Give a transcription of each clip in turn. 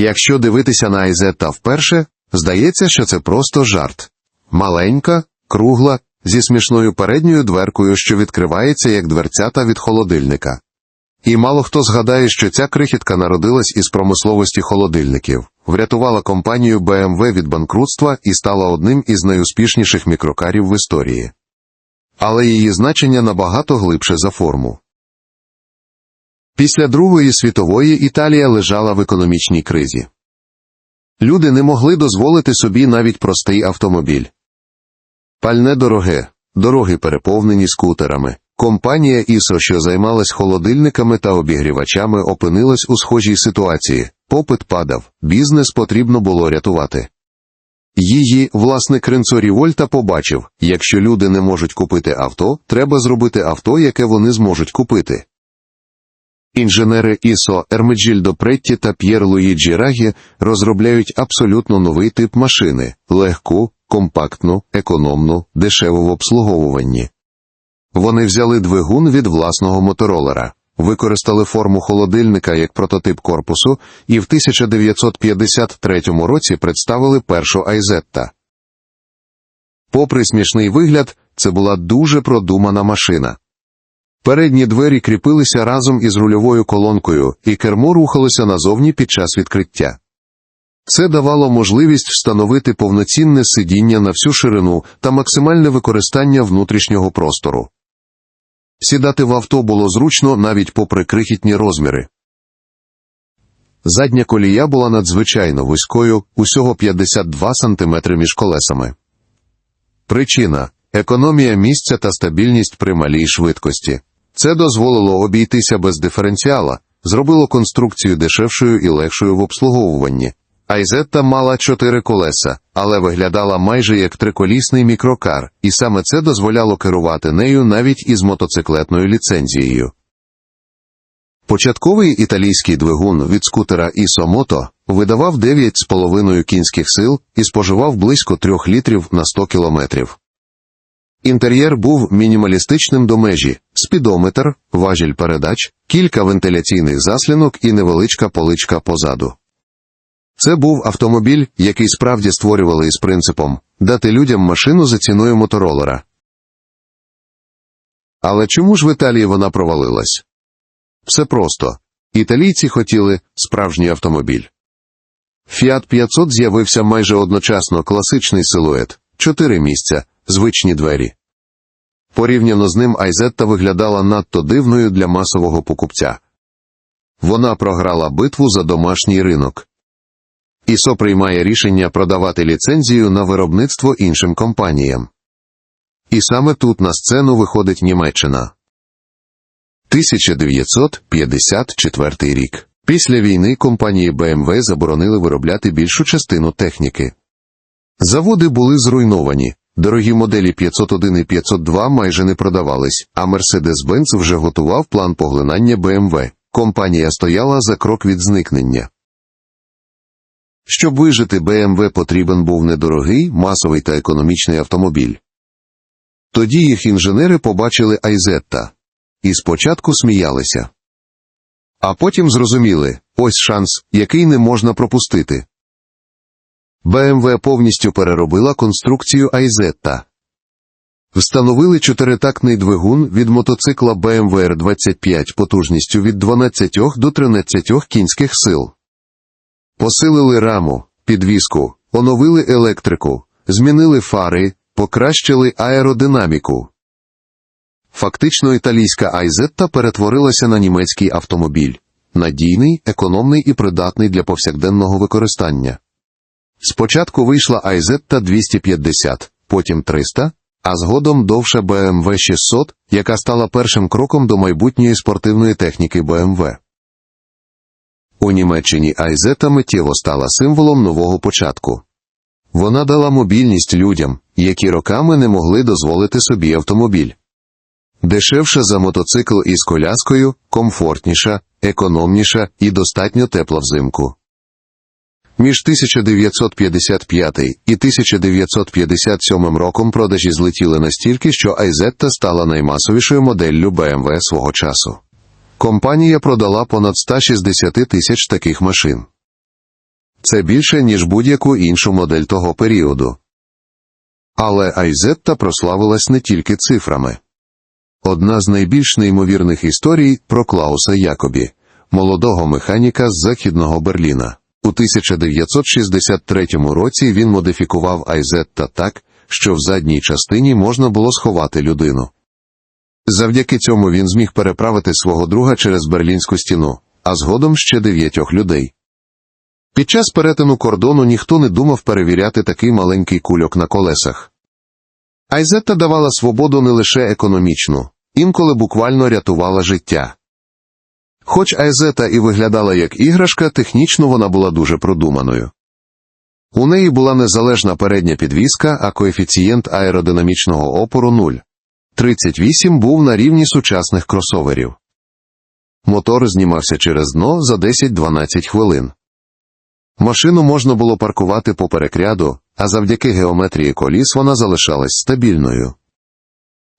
Якщо дивитися на Айзетта вперше, здається, що це просто жарт. Маленька, кругла, зі смішною передньою дверкою, що відкривається як дверцята від холодильника. І мало хто згадає, що ця крихітка народилась із промисловості холодильників, врятувала компанію BMW від банкрутства і стала одним із найуспішніших мікрокарів в історії. Але її значення набагато глибше за форму. Після Другої світової Італія лежала в економічній кризі. Люди не могли дозволити собі навіть простий автомобіль. Пальне дороге, дороги переповнені скутерами. Компанія ІСО, що займалась холодильниками та обігрівачами, опинилась у схожій ситуації. Попит падав, бізнес потрібно було рятувати. Її власник Ренцо Рівольта побачив, якщо люди не можуть купити авто, треба зробити авто, яке вони зможуть купити. Інженери ІСО Ермеджільдо Претті та П'єр Луїджі Рагі розробляють абсолютно новий тип машини легку, компактну, економну, дешеву в обслуговуванні. Вони взяли двигун від власного моторолера, використали форму холодильника як прототип корпусу і в 1953 році представили першу Айзетта. Попри смішний вигляд, це була дуже продумана машина. Передні двері кріпилися разом із рульовою колонкою, і кермо рухалося назовні під час відкриття. Це давало можливість встановити повноцінне сидіння на всю ширину та максимальне використання внутрішнього простору. Сідати в авто було зручно навіть попри крихітні розміри. Задня колія була надзвичайно вузькою, усього 52 см між колесами. Причина економія місця та стабільність при малій швидкості. Це дозволило обійтися без диференціала, зробило конструкцію дешевшою і легшою в обслуговуванні. Айзетта мала чотири колеса, але виглядала майже як триколісний мікрокар, і саме це дозволяло керувати нею навіть із мотоциклетною ліцензією. Початковий італійський двигун від скутера Ісомото видавав 9,5 кінських сил і споживав близько 3 літрів на 100 кілометрів. Інтер'єр був мінімалістичним до межі, спідометр, важіль передач, кілька вентиляційних заслінок і невеличка поличка позаду. Це був автомобіль, який справді створювали із принципом дати людям машину за ціною моторолера. Але чому ж в Італії вона провалилась? Все просто. Італійці хотіли справжній автомобіль. Fiat 500 з'явився майже одночасно класичний силует, чотири місця, звичні двері. Порівняно з ним Айзетта виглядала надто дивною для масового покупця. Вона програла битву за домашній ринок. ІСО приймає рішення продавати ліцензію на виробництво іншим компаніям. І саме тут на сцену виходить Німеччина. 1954 рік. Після війни компанії BMW заборонили виробляти більшу частину техніки. Заводи були зруйновані, дорогі моделі 501 і 502 майже не продавались, а Mercedes-Benz вже готував план поглинання BMW. Компанія стояла за крок від зникнення. Щоб вижити, BMW потрібен був недорогий, масовий та економічний автомобіль. Тоді їх інженери побачили Айзетта. І спочатку сміялися. А потім зрозуміли ось шанс, який не можна пропустити. BMW повністю переробила конструкцію Айзетта. Встановили чотиритактний двигун від мотоцикла BMW R25 потужністю від 12 до 13 кінських сил. Посилили раму, підвіску, оновили електрику, змінили фари, покращили аеродинаміку. Фактично італійська Айзетта перетворилася на німецький автомобіль надійний, економний і придатний для повсякденного використання. Спочатку вийшла Айзетта 250, потім 300, а згодом довша BMW 600, яка стала першим кроком до майбутньої спортивної техніки BMW. У Німеччині Айзета миттєво стала символом нового початку. Вона дала мобільність людям, які роками не могли дозволити собі автомобіль. Дешевша за мотоцикл із коляскою, комфортніша, економніша і достатньо тепла взимку. Між 1955 і 1957 роком продажі злетіли настільки, що Айзетта стала наймасовішою моделлю BMW свого часу. Компанія продала понад 160 тисяч таких машин. Це більше, ніж будь-яку іншу модель того періоду. Але Айзетта прославилась не тільки цифрами. Одна з найбільш неймовірних історій про Клауса Якобі, молодого механіка з Західного Берліна. У 1963 році він модифікував Айзетта так, що в задній частині можна було сховати людину. Завдяки цьому він зміг переправити свого друга через Берлінську стіну, а згодом ще дев'ятьох людей. Під час перетину кордону ніхто не думав перевіряти такий маленький кульок на колесах. Айзетта давала свободу не лише економічну, інколи буквально рятувала життя. Хоч Айзета і виглядала як іграшка, технічно вона була дуже продуманою. У неї була незалежна передня підвіска, а коефіцієнт аеродинамічного опору 0. 38 був на рівні сучасних кросоверів. Мотор знімався через дно за 10-12 хвилин. Машину можна було паркувати поперек ряду, а завдяки геометрії коліс вона залишалась стабільною.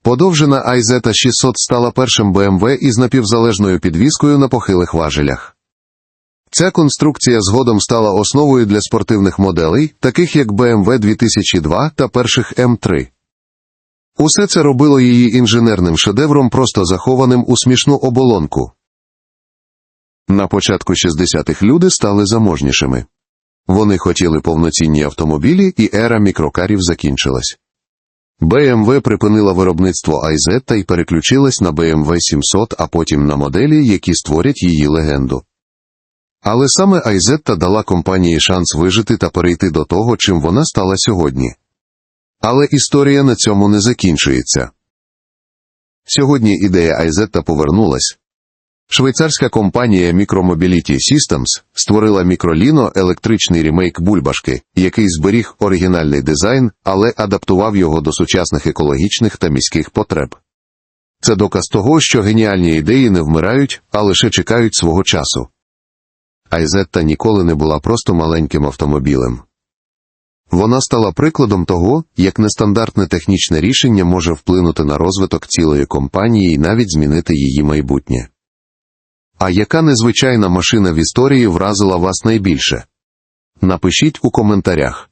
Подовжена IZ 600 стала першим BMW із напівзалежною підвіскою на похилих важелях. Ця конструкція згодом стала основою для спортивних моделей, таких як BMW 2002 та перших М3. Усе це робило її інженерним шедевром, просто захованим у смішну оболонку. На початку 60-х люди стали заможнішими. Вони хотіли повноцінні автомобілі, і ера мікрокарів закінчилась. BMW припинила виробництво IZ й переключилась на BMW 700, а потім на моделі, які створять її легенду. Але саме IZ дала компанії шанс вижити та перейти до того, чим вона стала сьогодні. Але історія на цьому не закінчується. Сьогодні ідея IZ повернулась. Швейцарська компанія Micromobility Systems створила мікроліно електричний ремейк бульбашки, який зберіг оригінальний дизайн, але адаптував його до сучасних екологічних та міських потреб. Це доказ того, що геніальні ідеї не вмирають, а лише чекають свого часу. Айзетта ніколи не була просто маленьким автомобілем. Вона стала прикладом того, як нестандартне технічне рішення може вплинути на розвиток цілої компанії і навіть змінити її майбутнє. А яка незвичайна машина в історії вразила вас найбільше? Напишіть у коментарях.